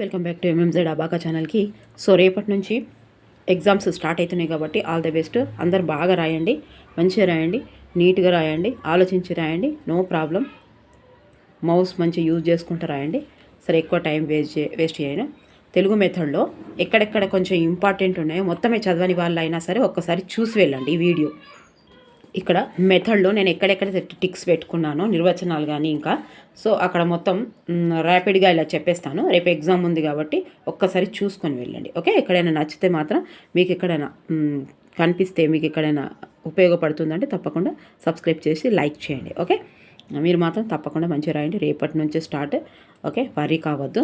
Welcome back to MMZ అబాకా ఛానల్కి so రేపటి నుంచి ఎగ్జామ్స్ స్టార్ట్ అవుతున్నాయి కాబట్టి ఆల్ ది బెస్ట్ అందరు బాగా రాయండి మంచిగా రాయండి నీట్గా రాయండి ఆలోచించి రాయండి నో ప్రాబ్లం మౌస్ మంచి యూజ్ చేసుకుంటూ రాయండి. సరే ఎక్కువ టైం వేస్ట్ చే వేస్ట్ చేయను. తెలుగు మెథడ్లో ఎక్కడెక్కడ కొంచెం ఇంపార్టెంట్ ఉన్నాయో మొత్తమే చదవని వాళ్ళు అయినా సరే ఒక్కసారి చూసి వెళ్ళండి ఈ వీడియో ఇక్కడ మెథడ్లో నేను ఎక్కడెక్కడ టిక్స్ పెట్టుకున్నానో నిర్వచనాలు కానీ ఇంకా. సో అక్కడ మొత్తం ర్యాపిడ్గా ఇలా చెప్పేస్తాను. రేపు ఎగ్జామ్ ఉంది కాబట్టి ఒక్కసారి చూసుకొని వెళ్ళండి. ఓకే? ఎక్కడైనా నచ్చితే మాత్రం మీకు ఎక్కడైనా కనిపిస్తే మీకు ఎక్కడైనా ఉపయోగపడుతుందంటే తప్పకుండా సబ్స్క్రైబ్ చేసి లైక్ చేయండి. ఓకే? మీరు మాత్రం తప్పకుండా మంచిగా రాయండి. రేపటి నుంచి స్టార్ట్ ఓకే? వరీ కావద్దు.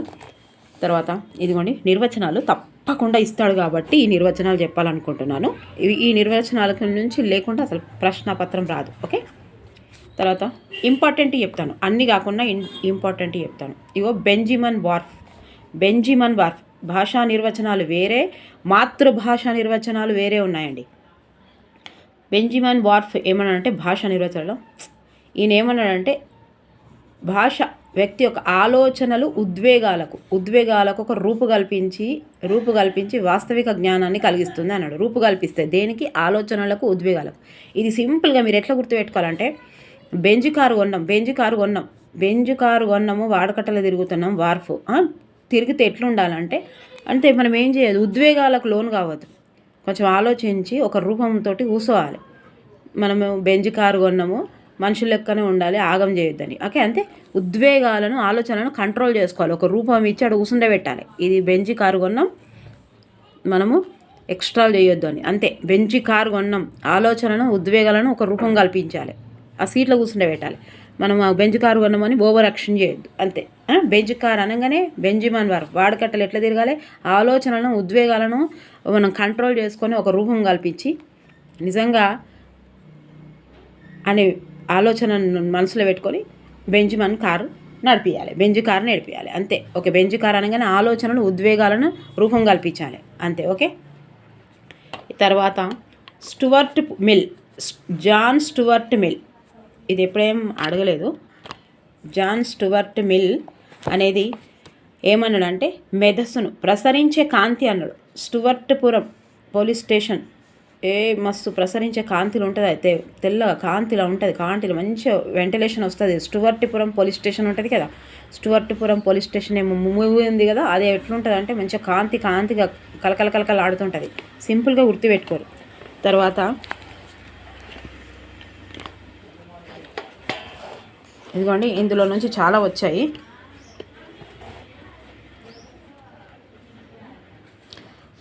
తర్వాత ఇదిగోండి నిర్వచనాలు తప్పకుండా ఇస్తాడు కాబట్టి ఈ నిర్వచనాలు చెప్పాలనుకుంటున్నాను. ఈ నిర్వచనాల నుంచి లేకుండా అసలు ప్రశ్నపత్రం రాదు ఓకే? తర్వాత ఇంపార్టెంట్ చెప్తాను అన్నీ కాకుండా ఇన్ ఇంపార్టెంట్ చెప్తాను. ఇగో బెంజిమన్ వార్ఫ్ బెంజిమన్ వార్ఫ్ భాషా నిర్వచనాలు వేరే మాతృభాష నిర్వచనాలు వేరే ఉన్నాయండి. బెంజిమన్ వార్ఫ్ ఏమన్నాడంటే భాష నిర్వచనంలో ఈయన ఏమన్నాడంటే భాష వ్యక్తి యొక్క ఆలోచనలు ఉద్వేగాలకు ఉద్వేగాలకు ఒక రూపు కల్పించి రూపు కల్పించి వాస్తవిక జ్ఞానాన్ని కలిగిస్తుంది అన్నాడు. రూపు కల్పిస్తే దేనికి? ఆలోచనలకు ఉద్వేగాలకు. ఇది సింపుల్గా మీరు ఎట్లా గుర్తుపెట్టుకోవాలంటే బెంజ్ కారు కొన్నాం బెంజ్ కారు కొన్నాం బెంజ్ కారు కొన్నాము వాడకట్టలు తిరుగుతున్నాం వార్ఫ్. తిరిగితే ఎట్లుండాలంటే అంటే మనం ఏం చేయదు ఉద్వేగాలకు లోను కావద్దు. కొంచెం ఆలోచించి ఒక రూపంతో కూర్చోవాలి మనము బెంజ్ కారు కొన్నాము మనుషుల లెక్కనే ఉండాలి ఆగం చేయొద్దని. ఓకే అంతే? ఉద్వేగాలను ఆలోచనలను కంట్రోల్ చేసుకోవాలి. ఒక రూపం ఇచ్చి అక్కడ కూర్చుండబెట్టాలి ఇది బెంచి కారు కొన్నాం మనము ఎక్స్ట్రా చేయొద్దు అని. అంతే. బెంచి కారు కొన్నాం ఆలోచనను ఉద్వేగాలను ఒక రూపం కల్పించాలి. ఆ సీట్లో కూర్చుండబెట్టాలి మనం ఆ బెంచ్ కారు కొన్నామని ఓవర్ యాక్షన్ చేయొద్దు. అంతే. బెంచ్ కార్ అనగానే బెంజిమాన్ వారు వాడకట్టలు ఎట్లా తిరగాలి? ఆలోచనలను ఉద్వేగాలను మనం కంట్రోల్ చేసుకొని ఒక రూపం కల్పించి నిజంగా అనే ఆలోచనను మనసులో పెట్టుకొని బెంజ్మన్ కారు నడిపించాలి బెంజ్ కారు నడిపించాలి అంతే. ఓకే బెంజ్ కారు అనగానే ఆలోచనలు ఉద్వేగాలను రూపం కల్పించాలి. అంతే. ఓకే? తర్వాత Stuart Mill John Stuart Mill. ఇది ఎప్పుడేం అడగలేదు. జాన్ స్టువర్ట్ మిల్ అనేది ఏమన్నాడంటే మెదస్సును ప్రసరించే కాంతి అన్నాడు. స్టువర్ట్పురం పోలీస్ స్టేషన్ ఏ మస్తు ప్రసరించే కాంతిలో ఉంటుంది అయితే తెల్లగా కాంతిలో ఉంటుంది కాంతిలో మంచిగా వెంటిలేషన్ వస్తుంది. స్టువర్టిపురం పోలీస్ స్టేషన్ ఉంటుంది కదా స్టువర్టిపురం పోలీస్ స్టేషన్ ఏమో మూవీ ఉంది కదా అది ఎట్లుంటుంది అంటే మంచిగా కాంతి కాంతిగా కలకల కలకల ఆడుతుంటుంది. సింపుల్గా గుర్తుపెట్టుకోరు. తర్వాత ఇదిగోండి ఇందులో నుంచి చాలా వచ్చాయి.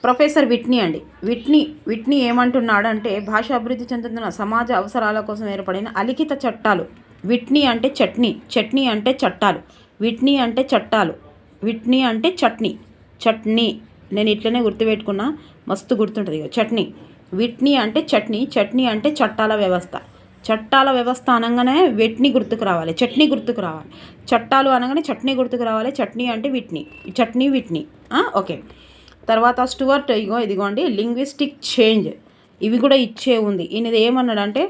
ప్రొఫెసర్ విట్నీ అండి. విట్నీ విట్నీ ఏమంటున్నాడు అంటే భాష అభివృద్ధి చెందుతున్న సమాజ అవసరాల కోసం ఏర్పడిన అలిఖిత చట్టాలు. విట్నీ అంటే చట్నీ చట్నీ అంటే చట్టాలు. విట్నీ అంటే చట్టాలు. విట్నీ అంటే చట్నీ. చట్నీ. నేను ఇట్లనే గుర్తుపెట్టుకున్నా మస్తు గుర్తుంటుంది ఇగో చట్నీ. విట్నీ అంటే చట్నీ చట్నీ అంటే చట్టాల వ్యవస్థ. చట్టాల వ్యవస్థ అనగానే వెట్ని గుర్తుకు రావాలి చట్నీ గుర్తుకు రావాలి. చట్టాలు అనగానే చట్నీ గుర్తుకు రావాలి చట్నీ అంటే విట్నీ. చట్నీ విట్నీ. ఓకే. తర్వాత స్టువర్ట్ ఇగో ఇదిగోండి లింగ్విస్టిక్ చేంజ్. ఇవి కూడా ఇచ్చే ఉంది. ఈయనది ఏమన్నాడంటే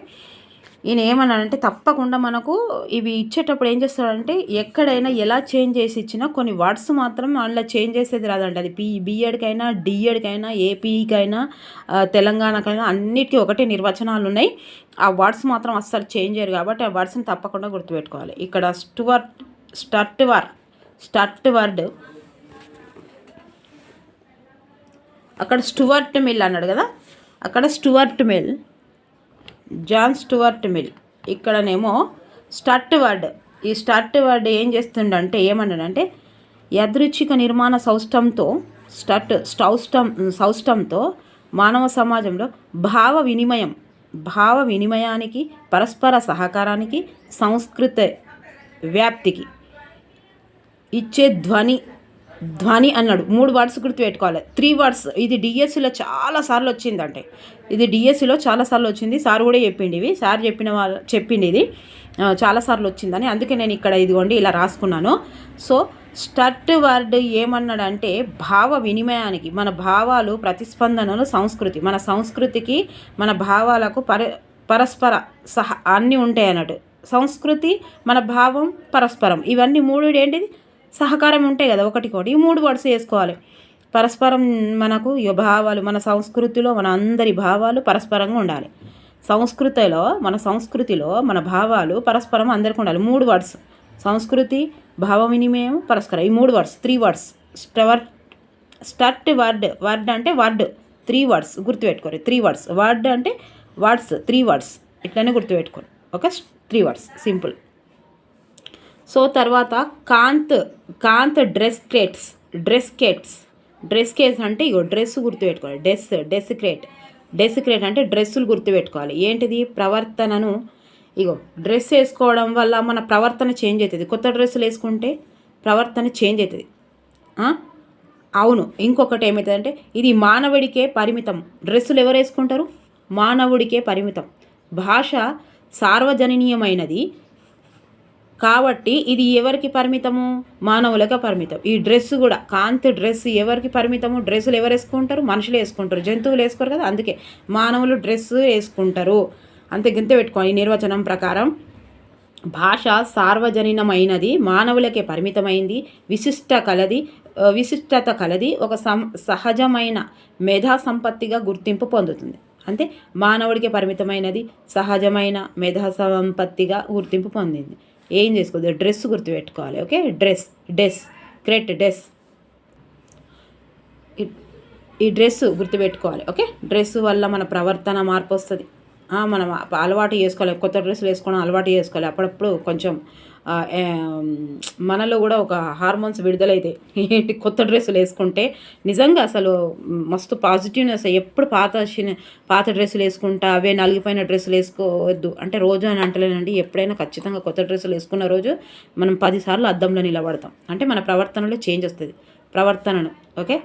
ఈయన ఏమన్నాడంటే తప్పకుండా మనకు ఇవి ఇచ్చేటప్పుడు ఏం చేస్తాడంటే ఎక్కడైనా ఎలా చేంజ్ చేసి ఇచ్చినా కొన్ని వర్డ్స్ మాత్రం అందులో చేంజ్ చేసేది రాదండి. అది పి బిఎడ్కైనా డిఎడ్కైనా ఏపీకైనా తెలంగాణకైనా అన్నిటికీ ఒకటే నిర్వచనాలు ఉన్నాయి. ఆ వర్డ్స్ మాత్రం అస్సలు చేంజ్ చేయరు కాబట్టి ఆ వర్డ్స్ని తప్పకుండా గుర్తుపెట్టుకోవాలి. ఇక్కడ స్టువర్ట్ స్టర్ట్ వర్ స్టర్ట్ వర్డ్ అక్కడ స్టువర్ట్ మిల్ అన్నాడు కదా? అక్కడ Stuart Mill John Stuart Mill. ఇక్కడనేమో స్టర్ట్ వర్డ్. ఈ స్టర్ట్ వర్డ్ ఏం చేస్తుండంటే ఏమన్నాడంటే యాదృచ్ఛిక నిర్మాణ సౌష్టంతో స్టట్ స్టౌస్టం సౌష్టంతో మానవ సమాజంలో భావ వినిమయం భావ వినిమయానికి పరస్పర సహకారానికి సంస్కృత వ్యాప్తికి ఇచ్చే ధ్వని ధ్వని అన్నాడు. మూడు వర్డ్స్ గుర్తుపెట్టుకోవాలి. త్రీ వర్డ్స్ ఇది డిఎస్సిలో చాలా సార్లు వచ్చిందంటే. ఇది డిఎస్సిలో చాలా సార్లు వచ్చింది. సార్ కూడా చెప్పిండి ఇవి. సార్ చెప్పిన వాళ్ళ చెప్పింది ఇది. చాలాసార్లు చాలా సార్లు వచ్చిందని. అందుకే నేను ఇక్కడ ఇదిగోండి ఇలా రాసుకున్నాను. సో స్టర్ట్ వర్డ్ ఏమన్నాడంటే భావ వినిమయానికి మన భావాలు ప్రతిస్పందనలు సంస్కృతి. మన సంస్కృతికి మన భావాలకు పర పరస్పర సహ అన్నీ ఉంటాయి అన్నట్టు. సంస్కృతి మన భావం పరస్పరం. ఇవన్నీ మూడు ఏంటిది? సహకారం ఉంటాయి కదా ఒకటికోటి ఈ మూడు వర్డ్స్ వేసుకోవాలి. పరస్పరం మనకు భావాలు మన సంస్కృతిలో మన అందరి భావాలు పరస్పరంగా ఉండాలి. సంస్కృతిలో మన సంస్కృతిలో మన భావాలు పరస్పరం అందరికీ ఉండాలి. మూడు వర్డ్స్. సంస్కృతి భావ వినిమయం పరస్పరం. ఈ మూడు words. Three words. స్టవర్ స్టర్ట్ word. Word అంటే word. Three words. గుర్తుపెట్టుకోరు three words. Word అంటే వర్డ్స్. Three words. ఇట్లనే గుర్తుపెట్టుకోరు okay three words. Simple. So తర్వాత Kant Kant dress crates dress Kates dress Kates అంటే ఇగో డ్రెస్ గుర్తుపెట్టుకోవాలి. Dress dress crate dress crate అంటే డ్రెస్సులు గుర్తుపెట్టుకోవాలి. ఏంటిది? ప్రవర్తనను ఇగో డ్రెస్ వేసుకోవడం వల్ల మన ప్రవర్తన చేంజ్ అవుతుంది. కొత్త డ్రెస్సులు వేసుకుంటే ప్రవర్తన చేంజ్ అవుతుంది. అవును. ఇంకొకటి ఏమవుతుందంటే ఇది మానవుడికే పరిమితం. డ్రెస్సులు ఎవరు వేసుకుంటారు? మానవుడికే పరిమితం. భాష సార్వజననీయమైనది కాబట్టి ఇది ఎవరికి పరిమితము? మానవులకు పరిమితం. ఈ డ్రెస్ కూడా కాంతి డ్రెస్ ఎవరికి పరిమితము? డ్రెస్సులు ఎవరు వేసుకుంటారు? మనుషులు వేసుకుంటారు. జంతువులు వేసుకోరు కదా అందుకే మానవులు డ్రెస్ వేసుకుంటారు. అంతే గింత పెట్టుకోండి ఈ నిర్వచనం ప్రకారం. భాష సార్వజనీనమైనది మానవులకే పరిమితమైంది విశిష్ట కలది విశిష్టత కలది ఒక సం సహజమైన మేధా సంపత్తిగా గుర్తింపు పొందుతుంది. అంటే మానవుడికి పరిమితమైనది సహజమైన మేధా సంపత్తిగా గుర్తింపు పొందింది. ఏం చేసుకోవద్దు డ్రెస్ గుర్తుపెట్టుకోవాలి ఓకే? డ్రెస్ డెస్ క్రెట్ డెస్. ఈ- ఈ డ్రెస్ గుర్తుపెట్టుకోవాలి ఓకే? డ్రెస్ వల్ల మన ప్రవర్తన మార్పు వస్తుంది. మనం అలవాటు చేసుకోవాలి. కొత్త డ్రెస్సులు వేసుకోవడం అలవాటు చేసుకోవాలి. అప్పుడప్పుడు కొంచెం మనలో కూడా ఒక హార్మోన్స్ విడుదలైతాయి ఏంటి కొత్త డ్రెస్సులు వేసుకుంటే నిజంగా అసలు మస్తు పాజిటివ్నెస్ ఎప్పుడు పాత పాత డ్రెస్సులు వేసుకుంటా అవే నలిగిపోయిన డ్రెస్సులు వేసుకోవద్దు. అంటే రోజు అని అంటలేనండి ఎప్పుడైనా ఖచ్చితంగా కొత్త డ్రెస్సులు వేసుకున్న రోజు మనం పదిసార్లు అద్దంలో నిలబడతాం. అంటే మన ప్రవర్తనలో చేంజ్ వస్తుంది. ప్రవర్తనను ఓకే?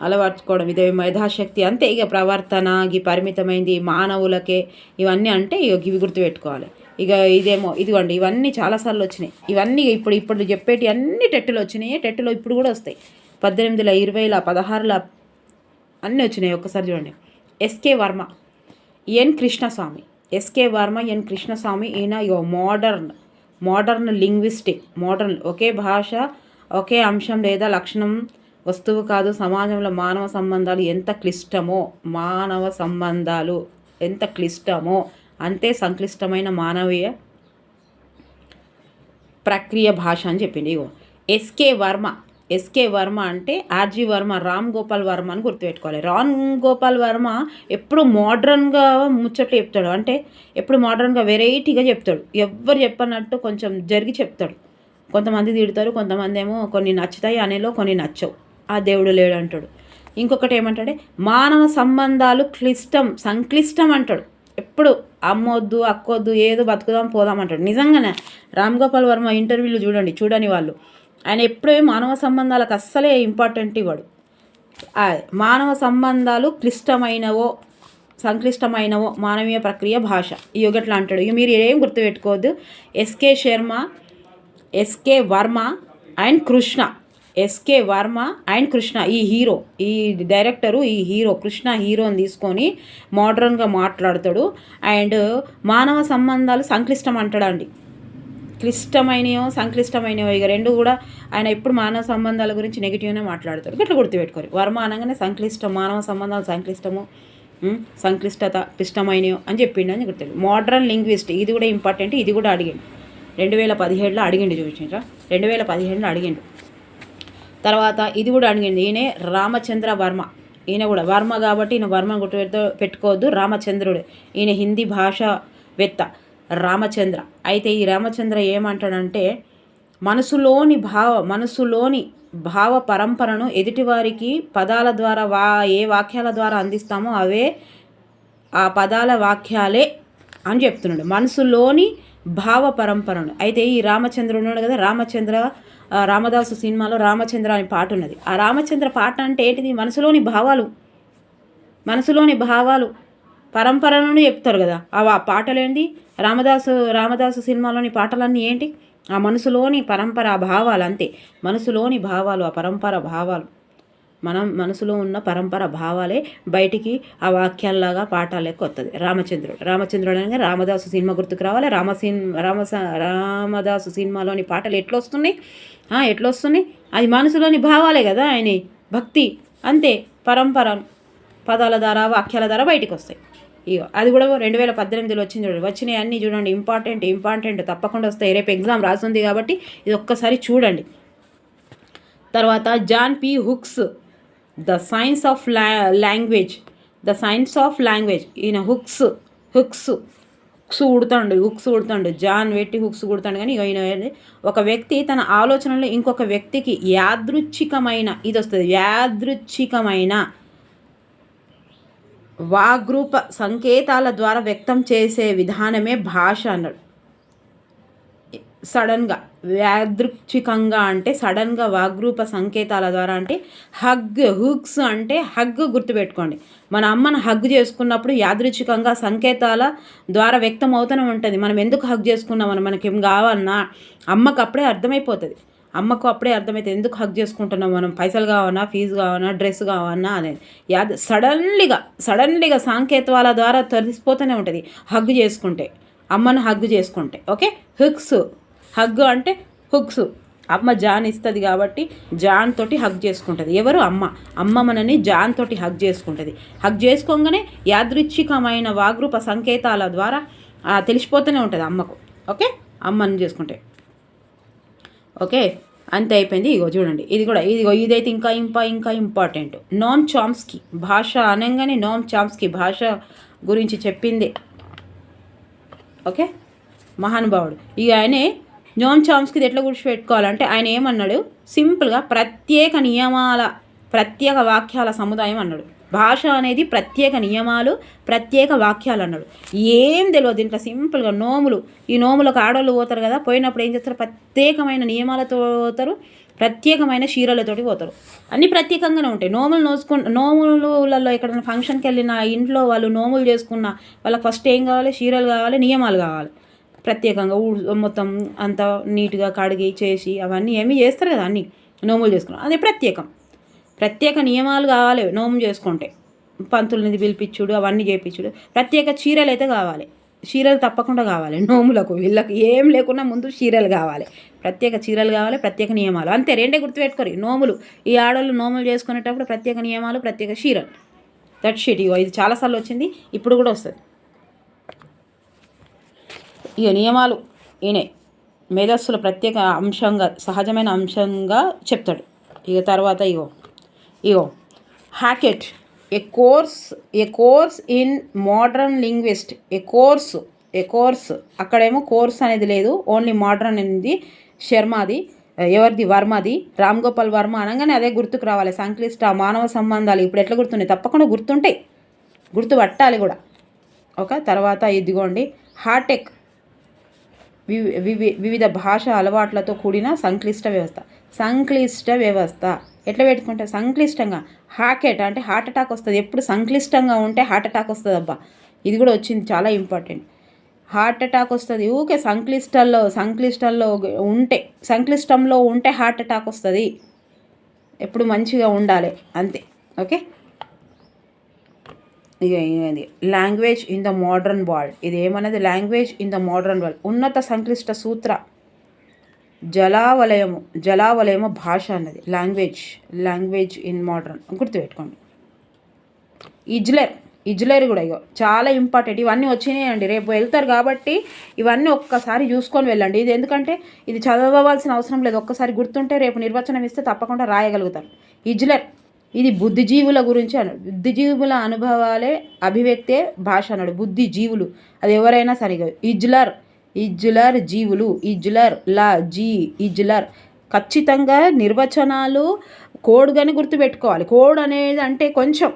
అలవర్చుకోవడం. ఇదే మేధాశక్తి అంతే. ఇక ప్రవర్తన ఈ పరిమితమైంది మానవులకే. ఇవన్నీ అంటే ఇక ఇవి గుర్తుపెట్టుకోవాలి. ఇక ఇదేమో ఇదిగోండి ఇవన్నీ చాలాసార్లు వచ్చినాయి. ఇవన్నీ ఇప్పుడు ఇప్పుడు చెప్పేటి అన్ని టెట్టులు వచ్చినాయి. టెట్టులో ఇప్పుడు కూడా వస్తాయి. పద్దెనిమిదిల ఇరవైల పదహారుల అన్నీ వచ్చినాయి ఒక్కసారి చూడండి. SK Varma N Krishnaswamy. SK Varma N Krishnaswamy ఈయన ఇగో మోడర్న్ మోడర్న్ లింగ్విస్టిక్ మోడర్న్ ఒకే భాష ఒకే అంశం లేదా లక్షణం వస్తువు కాదు సమాజంలో మానవ సంబంధాలు ఎంత క్లిష్టమో మానవ సంబంధాలు ఎంత క్లిష్టమో అంతే సంక్లిష్టమైన మానవీయ ప్రక్రియ భాష అని చెప్పింది. ఇగో ఎస్కే వర్మ. ఎస్కే వర్మ అంటే ఆర్జీ వర్మ రామ్ గోపాల్ వర్మ అని గుర్తుపెట్టుకోవాలి. రామ్ గోపాల్ వర్మ ఎప్పుడు మోడ్రన్గా ముచ్చట్లు చెప్తాడు. అంటే ఎప్పుడు మోడ్రన్గా వెరైటీగా చెప్తాడు. ఎవ్వరు చెప్పనట్టు కొంచెం జరిగి చెప్తాడు. కొంతమంది తిడతారు కొంతమంది ఏమో కొన్ని నచ్చుతాయి అనేలో కొన్ని నచ్చవు. ఆ దేవుడు లేడు అంటాడు ఇంకొకటి ఏమంటాడే? మానవ సంబంధాలు క్లిష్టం సంక్లిష్టం అంటాడు. ఎప్పుడు అమ్మొద్దు అక్కొద్దు ఏదో బతుకుదాం పోదాం అంటాడు. నిజంగానే రామ్ గోపాల్ వర్మ ఇంటర్వ్యూలు చూడండి చూడని వాళ్ళు. ఆయన ఎప్పుడూ మానవ సంబంధాలకు అస్సలే ఇంపార్టెంట్ ఇవ్వడు. మానవ సంబంధాలు క్లిష్టమైనవో సంక్లిష్టమైనవో మానవీయ ప్రక్రియ భాష. ఈ అంటాడు. ఇక మీరు ఏం గుర్తుపెట్టుకోవద్దు. SK Sharma SK Varma and Krishna. SK Varma and Krishna ఈ హీరో ఈ డైరెక్టరు ఈ హీరో కృష్ణ హీరోని తీసుకొని మోడ్రన్గా మాట్లాడతాడు. అండ్ మానవ సంబంధాలు సంక్లిష్టం అంటాడండి క్లిష్టమైనయో సంక్లిష్టమైనయో ఇక రెండు కూడా ఆయన ఎప్పుడు మానవ సంబంధాల గురించి నెగిటివ్నే మాట్లాడతాడు. గట్లా గుర్తుపెట్టుకోరు వర్మ అనగానే సంక్లిష్టం మానవ సంబంధాలు సంక్లిష్టము సంక్లిష్టత క్లిష్టమైనయో అని చెప్పిండు అని గుర్తు మోడ్రన్ లింగ్విస్ట్ ఇది కూడా ఇంపార్టెంట్ ఇది కూడా అడిగిండు. రెండు వేల పదిహేడులో అడిగిండు చూసిండ్రా రెండు వేల పదిహేడులో అడిగిండు. తర్వాత ఇది కూడా అడిగింది ఈయనే రామచంద్ర వర్మ. ఈయన కూడా వర్మ కాబట్టి ఈయన వర్మ గుర్తు పెట్టుకోవద్దు రామచంద్రుడు. ఈయన హిందీ భాషావేత్త రామచంద్ర. అయితే ఈ రామచంద్ర ఏమంటాడంటే మనసులోని భావ మనసులోని భావ పరంపరను ఎదుటివారికి పదాల ద్వారా వా ఏ వాక్యాల ద్వారా అందిస్తామో అవే ఆ పదాల వాక్యాలే అని చెప్తున్నాడు. మనసులోని భావ పరంపరను. అయితే ఈ రామచంద్రుడు ఉన్నాడు కదా రామచంద్ర రామదాసు సినిమాలో రామచంద్ర అనే పాట ఉన్నది. ఆ రామచంద్ర పాట అంటే ఏంటిది? మనసులోని భావాలు. మనసులోని భావాలు. పరంపరలను చెప్తారు కదా. ఆ పాటలు ఏంటి? రామదాసు రామదాసు సినిమాలోని పాటలన్నీ ఏంటి? ఆ మనసులోని పరంపర భావాలు అంతే. మనసులోని భావాలు ఆ పరంపర భావాలు. మనం మనసులో ఉన్న పరంపర భావాలే బయటికి ఆ వాక్యాల్లాగా పాఠాలకు వస్తుంది రామచంద్రుడు. రామచంద్రుడు అనగా రామదాసు సినిమా గుర్తుకు రావాలి? రామ సిన్ రామ రామదాసు సినిమాలోని పాటలు ఎట్లా వస్తున్నాయి ఎట్లా వస్తున్నాయి అది మనసులోని భావాలే కదా ఆయన. భక్తి అంతే. పరంపర పదాల ద్వారా వాక్యాల ద్వారా బయటికి వస్తాయి ఇక అది కూడా రెండు వేల పద్దెనిమిదిలో వచ్చింది చూడండి. వచ్చినాయి అన్నీ చూడండి. ఇంపార్టెంట్ ఇంపార్టెంట్ తప్పకుండా వస్తాయి. రేపు ఎగ్జామ్ రాస్తుంది కాబట్టి ఇది ఒక్కసారి చూడండి. తర్వాత John P Hooks the science of la language the science of language ఈయన హుక్స్ హుక్స్. హుక్స్ ఉడతాడు హుక్స్ ఉడతాడు. జాన్ పెట్టి హుక్స్ కుడతాడు కానీ ఈయన ఒక వ్యక్తి తన ఆలోచనలో ఇంకొక వ్యక్తికి యాదృచ్ఛికమైన ఇది వస్తుంది యాదృచ్ఛికమైన వాగ్రూప సంకేతాల ద్వారా వ్యక్తం చేసే విధానమే భాష అన్నాడు. సడన్గా యాదృచ్ఛికంగా అంటే సడన్గా వాగ్రూప సంకేతాల ద్వారా అంటే హగ్ హుక్స్ అంటే హగ్ గుర్తుపెట్టుకోండి. మన అమ్మను హగ్ చేసుకున్నప్పుడు యాదృచ్ఛికంగా సంకేతాల ద్వారా వ్యక్తం అవుతూనే ఉంటుంది. మనం ఎందుకు హగ్ చేసుకున్నామని మనకి ఏం కావన్నా అమ్మకు అప్పుడే అర్థమైపోతుంది. అమ్మకు అప్పుడే అర్థమైతే ఎందుకు హగ్ చేసుకుంటున్నాం మనం? పైసలు కావనా ఫీజు కావనా డ్రెస్ కావన్నా అనేది. యాద్ సడన్లీగా సడన్లీగా సాంకేతాల ద్వారా తెలిసిపోతూనే ఉంటుంది హగ్ చేసుకుంటే. అమ్మను హగ్గు చేసుకుంటే. ఓకే? హుక్స్. హగ్ అంటే హుక్స్. అమ్మ జాన్ ఇస్తుంది కాబట్టి జాన్ తోటి హగ్ చేసుకుంటుంది. ఎవరు? అమ్మ. అమ్మ మనని జాన్ తోటి హగ్ చేసుకుంటుంది. హగ్ చేసుకోగానే యాదృచ్ఛికమైన వాగ్రూప సంకేతాల ద్వారా తెలిసిపోతూనే ఉంటుంది అమ్మకు. ఓకే? అమ్మని చేసుకుంటే. ఓకే? అంతే అయిపోయింది. ఇగో చూడండి. ఇది కూడా ఇదిగో ఇదైతే ఇంకా ఇంపా ఇంకా ఇంపార్టెంట్. నోమ్ చామ్స్కి భాష అనగానే నోమ్ చామ్స్కి భాష గురించి చెప్పింది. ఓకే? మహానుభావుడు. ఇక ఆయనే నోమ్ చామ్స్కి ఎట్లా గుర్తుపెట్టుకోవాలంటే ఆయన ఏమన్నాడు? సింపుల్గా ప్రత్యేక నియమాల ప్రత్యేక వాక్యాల సముదాయం అన్నాడు. భాష అనేది ప్రత్యేక నియమాలు ప్రత్యేక వాక్యాలు అన్నాడు. ఏం తెలియదు దీంట్లో సింపుల్గా నోములు. ఈ నోములకు ఆడవాళ్ళు పోతారు కదా పోయినప్పుడు ఏం చేస్తారు? ప్రత్యేకమైన నియమాలతో పోతారు ప్రత్యేకమైన చీరలతోటి పోతారు. అన్నీ ప్రత్యేకంగానే ఉంటాయి. నోములు నోసుకు నోములలో ఎక్కడైనా ఫంక్షన్కి వెళ్ళిన ఇంట్లో వాళ్ళు నోములు చేసుకున్న వాళ్ళకి ఫస్ట్ ఏం కావాలి? చీరలు కావాలి నియమాలు కావాలి. ప్రత్యేకంగా మొత్తం అంతా నీట్గా కడిగి చేసి అవన్నీ ఏమి చేస్తారు కదా అన్నీ. నోములు చేసుకున్నాం. అది ప్రత్యేకం. ప్రత్యేక నియమాలు కావాలి నోము చేసుకుంటే. పంతులని పిలిపించుడు అవన్నీ చేయించుడు. ప్రత్యేక చీరలు అయితే కావాలి. చీరలు తప్పకుండా కావాలి నోములకు. వీళ్ళకి ఏం లేకుండా ముందు చీరలు కావాలి. ప్రత్యేక చీరలు కావాలి ప్రత్యేక నియమాలు. అంతే రెండే గుర్తుపెట్టుకోరు. నోములు ఈ ఆడవాళ్ళు నోములు చేసుకునేటప్పుడు ప్రత్యేక నియమాలు ప్రత్యేక చీరలు. దట్ షీట్ ఇగో ఇది చాలాసార్లు వచ్చింది. ఇప్పుడు కూడా వస్తుంది. ఇక నియమాలు ఈయనే మేధస్సుల ప్రత్యేక అంశంగా సహజమైన అంశంగా చెప్తాడు. ఇక తర్వాత ఇగో ఇగో Hackett A course A course in modern linguist A course A course అక్కడేమో కోర్స్ అనేది లేదు ఓన్లీ మోడ్రన్ అనేది శర్మది ఎవరిది వర్మది రామ్ గోపాల్ వర్మ అనగానే అదే గుర్తుకు రావాలి. సంక్లిష్ట మానవ సంబంధాలు ఇప్పుడు ఎట్లా గుర్తున్నాయి? తప్పకుండా గుర్తుంటాయి. గుర్తుపట్టాలి కూడా. ఒక తర్వాత ఇదిగోండి హార్టెక్ వివిధ భాష అలవాట్లతో కూడిన సంక్లిష్ట వ్యవస్థ. సంక్లిష్ట వ్యవస్థ. ఎట్లా పెట్టుకుంటే సంక్లిష్టంగా. హాకెట్ అంటే హార్ట్ అటాక్ వస్తుంది. ఎప్పుడు సంక్లిష్టంగా ఉంటే హార్ట్ అటాక్ వస్తుంది అబ్బా ఇది కూడా వచ్చింది. చాలా ఇంపార్టెంట్. హార్ట్ అటాక్ వస్తుంది. ఊకే సంక్లిష్టంలో సంక్లిష్టంలో ఉంటే సంక్లిష్టంలో ఉంటే హార్ట్ అటాక్ వస్తుంది. ఎప్పుడు మంచిగా ఉండాలి. అంతే. ఓకే? ఇది language in the modern world ఇది ఏమన్నది? Language in the modern world ఉన్నత సంక్లిష్ట సూత్ర జలావలయము జలావలయము భాష అన్నది. లాంగ్వేజ్ లాంగ్వేజ్ ఇన్ మోడర్న్ గుర్తుపెట్టుకోండి. ఇజ్లర్ ఇజ్లర్ కూడా ఇగో చాలా ఇంపార్టెంట్ ఇవన్నీ వచ్చినాయండి. రేపు వెళ్తారు కాబట్టి ఇవన్నీ ఒక్కసారి చూసుకొని వెళ్ళండి. ఇది ఎందుకంటే ఇది చదవవలసిన అవసరం లేదు. ఒక్కసారి గుర్తుంటే రేపు నిర్వచనం ఇస్తే తప్పకుండా రాయగలుగుతారు. ఇజ్లర్ ఇది బుద్ధిజీవుల గురించి అను బుద్ధిజీవుల అనుభవాలే అభివ్యక్తే భాష అన్నాడు. బుద్ధిజీవులు. అది ఎవరైనా సరిగా ఇజ్లర్ ఇజ్లర్ జీవులు ఇజ్లర్ లా జీ ఇజ్లర్. ఖచ్చితంగా నిర్వచనాలు కోడ్ కానీ గుర్తుపెట్టుకోవాలి. కోడ్ అనేది అంటే కొంచెం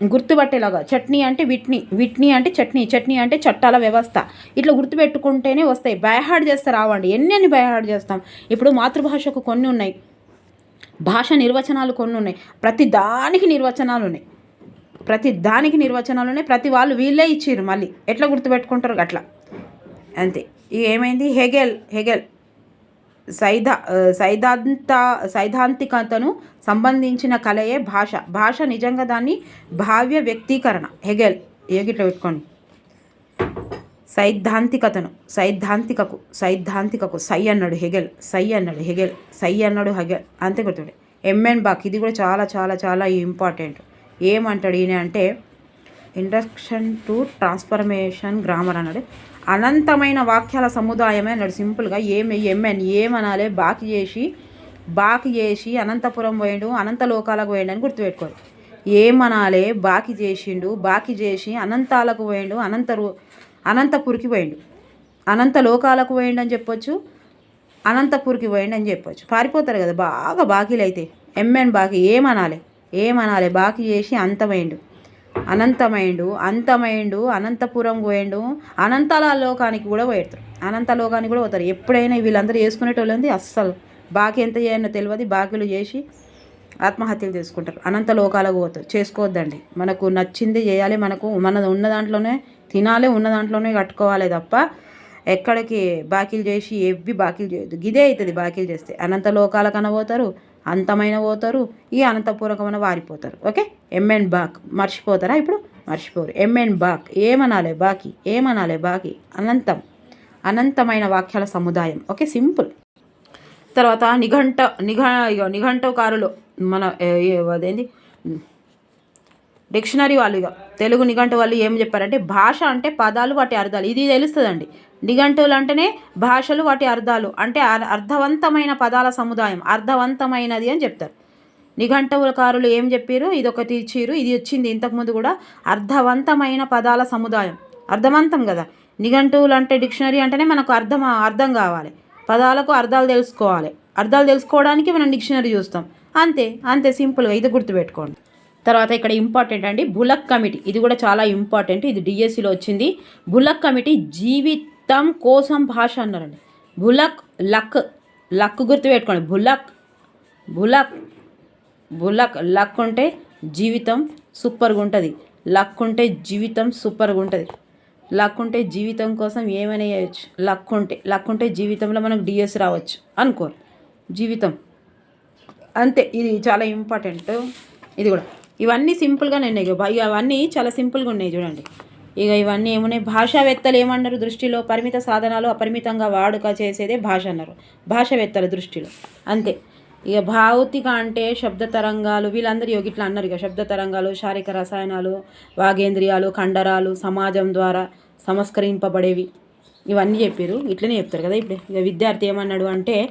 గుర్తుపట్టేలాగా. చట్నీ అంటే విట్నీ విట్నీ అంటే చట్నీ చట్నీ అంటే చట్టాల వ్యవస్థ. ఇట్లా గుర్తుపెట్టుకుంటేనే వస్తాయి. బయహాడ్ చేస్తే రావండి. ఎన్ని అని బయహాడ్ చేస్తాం. ఇప్పుడు మాతృభాషకు కొన్ని ఉన్నాయి. భాష నిర్వచనాలు కొన్ని ఉన్నాయి ప్రతి దానికి నిర్వచనాలు ఉన్నాయి. ప్రతి దానికి నిర్వచనాలు ఉన్నాయి. ప్రతి వాళ్ళు వీళ్ళే ఇచ్చారు మళ్ళీ. ఎట్లా గుర్తుపెట్టుకుంటారు అట్లా అంతే. ఇక ఏమైంది? Hegel Hegel. సైధా సైద్ధాంత సైద్ధాంతికతను సంబంధించిన కలయే భాష. భాష నిజంగా దాన్ని భావ్య వ్యక్తీకరణ. హెగెల్. ఏగిట్లా పెట్టుకోండి. సైద్ధాంతికతను సైద్ధాంతికకు సైద్ధాంతికకు సై అన్నాడు హెగెల్ సై అన్నాడు హెగెల్ సై అన్నాడు హెగెల్ అంతే గుర్తుండే ఎంఎన్ బాక్ ఇది కూడా చాలా చాలా చాలా ఇంపార్టెంట్ ఏమంటాడు ఈయన అంటే ఇండక్షన్ టు ట్రాన్స్ఫర్మేషన్ గ్రామర్ అన్నాడు. అనంతమైన వాక్యాల సముదాయమే అన్నాడు సింపుల్గా. ఏమి ఎంఎన్ ఏమనాలి బాకి చేసి బాకి చేసి అనంతపురం పోయిండు అనంత లోకాలకు పోయిండు అని గుర్తుపెట్టుకోవాలి ఏమనాలే బాకి చేసిండు బాకి చేసి అనంతాలకు పోయిండు అనంత అనంతపురికి పోయిండు. అనంత లోకాలకు పోయిండు అని చెప్పొచ్చు. అనంతపురికి పోయిండు అని చెప్పొచ్చు. పారిపోతారు కదా బాగా బాకీలు అయితే. ఎంఎన్ బాకీ ఏమనాలి ఏమనాలి బాకీ చేసి అంతమైండు. అనంతమైండు అంతమైండు అనంతపురం పోయిండు. అనంతల లోకానికి కూడా పోయేస్తారు అనంత లోకానికి కూడా పోతారు. ఎప్పుడైనా వీళ్ళందరూ చేసుకునేటోళ్ళంది అస్సలు బాకీ ఎంత చేయాలో తెలియదు బాకీలు చేసి ఆత్మహత్యలు చేసుకుంటారు. అనంత లోకాలకు పోతారు. చేసుకోవద్దండి. మనకు నచ్చింది చేయాలి. మనకు మన ఉన్న దాంట్లోనే తినాలి ఉన్న దాంట్లోనే కట్టుకోవాలి తప్ప ఎక్కడికి బాకీలు చేసి ఎవ్వి బాకీలు చేయొద్దు. గిదే అవుతుంది బాకీలు చేస్తే. అనంత లోకాలకన్నా పోతారు అంతమైన పోతారు ఈ అనంతపూర్వకమైన వారిపోతారు. ఓకే? ఎంఎన్ బాక్ మర్చిపోతారా ఇప్పుడు? మర్చిపోరు. ఎంఎన్ బాక్ ఏమనాలే బాకీ? ఏమనాలే బాకీ? అనంతం. అనంతమైన వాక్యాల సముదాయం. ఓకే? సింపుల్. తర్వాత నిఘంట నిఘ ఇగో నిఘంటకారులు మన అదేంటి డిక్షనరీ వాళ్ళు ఇక తెలుగు నిఘంటు వాళ్ళు ఏం చెప్పారంటే భాష అంటే పదాలు వాటి అర్థాలు. ఇది తెలుస్తుందండి. నిఘంటువులు అంటేనే భాషలు వాటి అర్థాలు. అంటే అర్థవంతమైన పదాల సముదాయం. అర్థవంతమైనది అని చెప్తారు. నిఘంటువులకారులు ఏం చెప్పారు? ఇది ఒకటి ఇచ్చిరు ఇది వచ్చింది. ఇంతకుముందు కూడా అర్థవంతమైన పదాల సముదాయం. అర్థవంతం కదా. నిఘంటువులు అంటే డిక్షనరీ అంటేనే మనకు అర్థం అర్థం కావాలి. పదాలకు అర్థాలు తెలుసుకోవాలి. అర్థాలు తెలుసుకోవడానికి మనం డిక్షనరీ చూస్తాం. అంతే అంతే సింపుల్గా. ఇది గుర్తుపెట్టుకోండి. తర్వాత ఇక్కడ ఇంపార్టెంట్ అండి బులక్ కమిటీ. ఇది కూడా చాలా ఇంపార్టెంట్ ఇది డిఎస్సిలో వచ్చింది. బులక్ కమిటీ జీవితం కోసం భాష అన్నారండి. బులక్ లక్ లక్ గుర్తుపెట్టుకోండి. బులక్ బులక్ బులక్ లక్ ఉంటే జీవితం సూపర్గా ఉంటుంది. లక్ ఉంటే జీవితం సూపర్గా ఉంటుంది. లక్ ఉంటే జీవితం కోసం ఏమైనా చేయొచ్చు. లక్ ఉంటే లక్ ఉంటే జీవితంలో మనకు డిఎస్ రావచ్చు. అనుకోరు. జీవితం. అంతే. ఇది చాలా ఇంపార్టెంట్ ఇది కూడా. ఇవన్నీ సింపుల్గానే ఉన్నాయి ఇక అవన్నీ చాలా సింపుల్గా ఉన్నాయి చూడండి. ఇక ఇవన్నీ ఏమున్నాయి? భాషావేత్తలు ఏమన్నారు దృష్టిలో? పరిమిత సాధనాలు అపరిమితంగా వాడుక చేసేదే భాష అన్నారు. భాషావేత్తల దృష్టిలో. అంతే. ఇక భౌతిక అంటే శబ్ద తరంగాలు వీళ్ళందరూ ఇట్లా అన్నారు ఇక శబ్ద తరంగాలు శారీరక రసాయనాలు వాగేంద్రియాలు కండరాలు సమాజం ద్వారా సంస్కరింపబడేవి. ఇవన్నీ చెప్పారు ఇట్లనే చెప్తారు కదా ఇప్పుడు. ఇక విద్యార్థి ఏమన్నాడు అంటే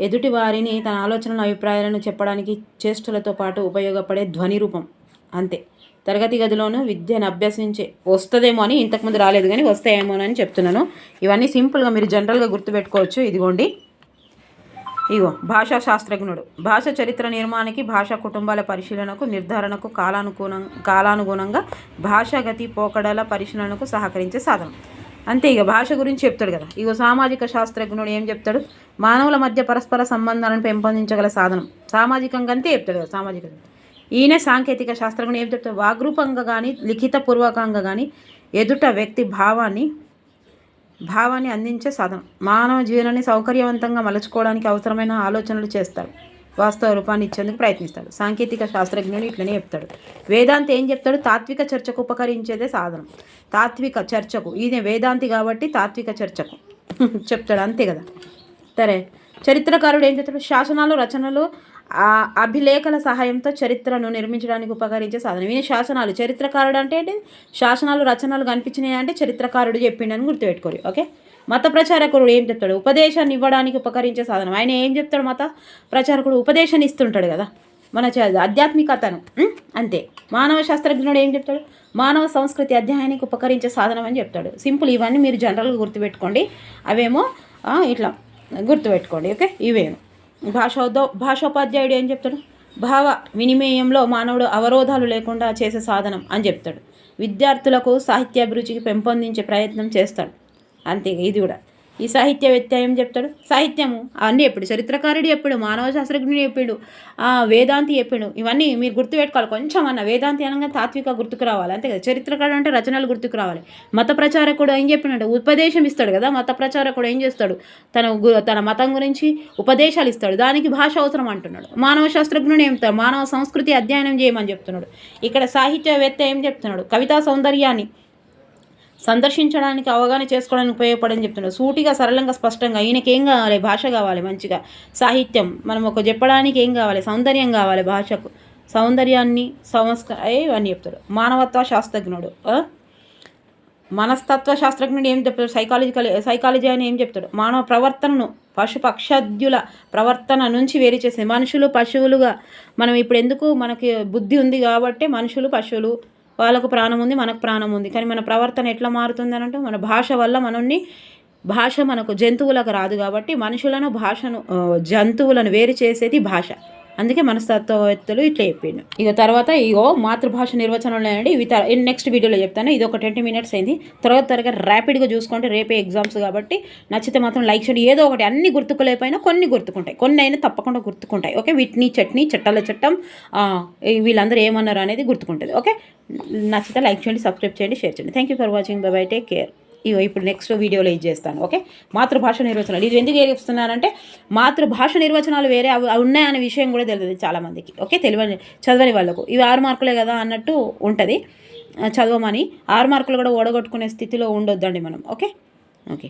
ఎదుటి వారిని తన ఆలోచనల అభిప్రాయాలను చెప్పడానికి చేష్టలతో పాటు ఉపయోగపడే ధ్వని రూపం. అంతే. తరగతి గదిలోనూ విద్యను అభ్యసించే వస్తుందేమో అని ఇంతకుముందు రాలేదు కానీ వస్తాయేమో అని చెప్తున్నాను. ఇవన్నీ సింపుల్గా మీరు జనరల్గా గుర్తుపెట్టుకోవచ్చు. ఇదిగోండి. ఇగో భాషా శాస్త్రజ్ఞుడు. భాష చరిత్ర నిర్మాణానికి భాషా కుటుంబాల పరిశీలనకు నిర్ధారణకు కాలానుగుణం కాలానుగుణంగా భాషాగతి పోకడల పరిశీలనకు సహకరించే సాధనం. అంతే ఇక భాష గురించి చెప్తాడు కదా. ఇగో సామాజిక శాస్త్రజ్ఞుడు ఏం చెప్తాడు? మానవుల మధ్య పరస్పర సంబంధాలను పెంపొందించగల సాధనం. సామాజికంగా అంతే చెప్తాడు కదా సామాజిక ఈయన సాంకేతిక శాస్త్రజ్ఞుడు ఏం చెప్తాడు? వాగ్రూపంగా కానీ లిఖితపూర్వకంగా కానీ ఎదుట వ్యక్తి భావాన్ని భావాన్ని అందించే సాధనం. మానవ జీవనాన్ని సౌకర్యవంతంగా మలుచుకోవడానికి అవసరమైన ఆలోచనలు చేస్తాడు. వాస్తవ రూపాన్ని ఇచ్చేందుకు ప్రయత్నిస్తాడు. సాంకేతిక శాస్త్రజ్ఞుడు ఇట్లనే చెప్తాడు. వేదాంతి ఏం చెప్తాడు? తాత్విక చర్చకు ఉపకరించేదే సాధనం. తాత్విక చర్చకు. ఈయన వేదాంతి కాబట్టి తాత్విక చర్చకు. చెప్తాడు అంతే కదా. సరే. చరిత్రకారుడు ఏం చెప్తాడు? శాసనాలు రచనలు అభిలేఖల సహాయంతో చరిత్రను నిర్మించడానికి ఉపకరించే సాధనం. ఈయన శాసనాలు. చరిత్రకారుడు అంటే ఏంటి శాసనాలు రచనలు కనిపించినాయి అంటే చరిత్రకారుడు చెప్పిండని గుర్తుపెట్టుకోరు. ఓకే? మత ప్రచారకుడు ఏం చెప్తాడు? ఉపదేశాన్ని ఇవ్వడానికి ఉపకరించే సాధనం. ఆయన ఏం చెప్తాడు మత ప్రచారకుడు? ఉపదేశాన్ని ఇస్తుంటాడు కదా? మన ఆధ్యాత్మికతను. అంతే. మానవ శాస్త్రజ్ఞుడు ఏం చెప్తాడు? మానవ సంస్కృతి అధ్యాయానికి ఉపకరించే సాధనం అని చెప్తాడు. సింపుల్ ఇవన్నీ మీరు జనరల్గా గుర్తుపెట్టుకోండి. అవేమో ఇట్లా గుర్తుపెట్టుకోండి ఓకే? ఇవేమో. భాషోదో భాషోపాధ్యాయుడు ఏం చెప్తాడు? భావ వినిమయంలో మానవుడు అవరోధాలు లేకుండా చేసే సాధనం అని చెప్తాడు. విద్యార్థులకు సాహిత్యాభిరుచికి పెంపొందించే ప్రయత్నం చేస్తాడు. అంతే ఇది కూడా. ఈ సాహిత్యవేత్త ఏం చెప్తాడు? సాహిత్యము. అన్నీ చెప్పాడు. చరిత్రకారుడు చెప్పాడు. మానవ శాస్త్రజ్ఞుడు చెప్పాడు. ఆ, వేదాంతి చెప్పాడు. ఇవన్నీ మీరు గుర్తుపెట్టుకోవాలి. కొంచెం అన్న వేదాంతి అనగా తాత్విక గుర్తుకు రావాలి. అంతే కదా. చరిత్రకారుడు అంటే రచనలు గుర్తుకు రావాలి. మత ప్రచారకుడు ఏం చెప్పినట్టు ఉపదేశం ఇస్తాడు కదా. మత ప్రచారకుడు ఏం చేస్తాడు? తన గు- తన మతం గురించి ఉపదేశాలు ఇస్తాడు. దానికి భాష అవసరం అంటున్నాడు. మానవ శాస్త్రజ్ఞుడు ఏం మానవ సంస్కృతి అధ్యయనం చేయమని చెప్తున్నాడు. ఇక్కడ సాహిత్యవేత్త ఏం చెప్తున్నాడు? కవితా సౌందర్యాన్ని సందర్శించడానికి అవగాహన చేసుకోవడానికి ఉపయోగపడని చెప్తున్నారు. సూటిగా సరళంగా స్పష్టంగా ఈయనకి ఏం కావాలి? భాష కావాలి మంచిగా. సాహిత్యం మనం ఒక చెప్పడానికి ఏం కావాలి? సౌందర్యం కావాలి భాషకు. సౌందర్యాన్ని సంస్కార అని ఇవన్నీ చెప్తాడు మానవత్వ శాస్త్రజ్ఞుడు మనస్తత్వ శాస్త్రజ్ఞుడు ఏం చెప్తాడు? సైకాలజికల్ సైకాలజీ అని ఏం చెప్తాడు? మానవ ప్రవర్తనను పశుపక్షాద్యుల ప్రవర్తన నుంచి వేరు చేసే మనుషులు పశువులుగా మనం ఇప్పుడు ఎందుకు మనకి బుద్ధి ఉంది కాబట్టి మనుషులు పశువులు వాళ్ళకు ప్రాణం ఉంది మనకు ప్రాణం ఉంది. కానీ మన ప్రవర్తన ఎట్లా మారుతుంది అంటే మన భాష వల్ల మనల్ని భాష మనకు జంతువులకు రాదు కాబట్టి మనుషులను భాషను జంతువులను వేరు చేసేది భాష. అందుకే మనస్తత్వవేత్తలు ఇట్లా చెప్పిండు ఇక తర్వాత ఇగో మాతృభాష నిర్వచనంలో అండి ఇవి నెక్స్ట్ వీడియోలో చెప్తాను. ఇది ఒక ట్వంటీ మినిట్స్ అయింది. తర్వాత త్వరగా ర్యాపిడ్గా చూసుకుంటే రేపే ఎగ్జామ్స్ కాబట్టి నచ్చితే మాత్రం లైక్ చేయండి. ఏదో ఒకటి అన్ని గుర్తుకులేకపోయినా కొన్ని గుర్తుకుంటాయి. కొన్ని అయినా తప్పకుండా గుర్తుకుంటాయి. ఓకే? వీటిని చట్నీ చట్టాల చట్టం వీళ్ళందరూ ఏమన్నారు అనేది గుర్తుకుంటుంది. ఓకే? నచ్చితే లైక్ చేయండి సబ్స్క్రైబ్ చేయండి షేర్ చేయండి. Thank you for watching bye bye take care ఇప్పుడు నెక్స్ట్ వీడియోలో ఇది చేస్తాను ఓకే మాతృభాష నిర్వచనాలు. ఇది ఎందుకు ఏరిపిస్తున్నానంటే మాతృభాష నిర్వచనాలు వేరే అవి అవి ఉన్నాయనే విషయం కూడా తెలియదు చాలామందికి ఓకే తెలియని చదవని వాళ్ళకు. ఇవి ఆరు మార్కులే కదా అన్నట్టు ఉంటుంది. చదవమని. ఆరు మార్కులు కూడా ఓడగొట్టుకునే స్థితిలో ఉండొద్దండి మనం ఓకే ఓకే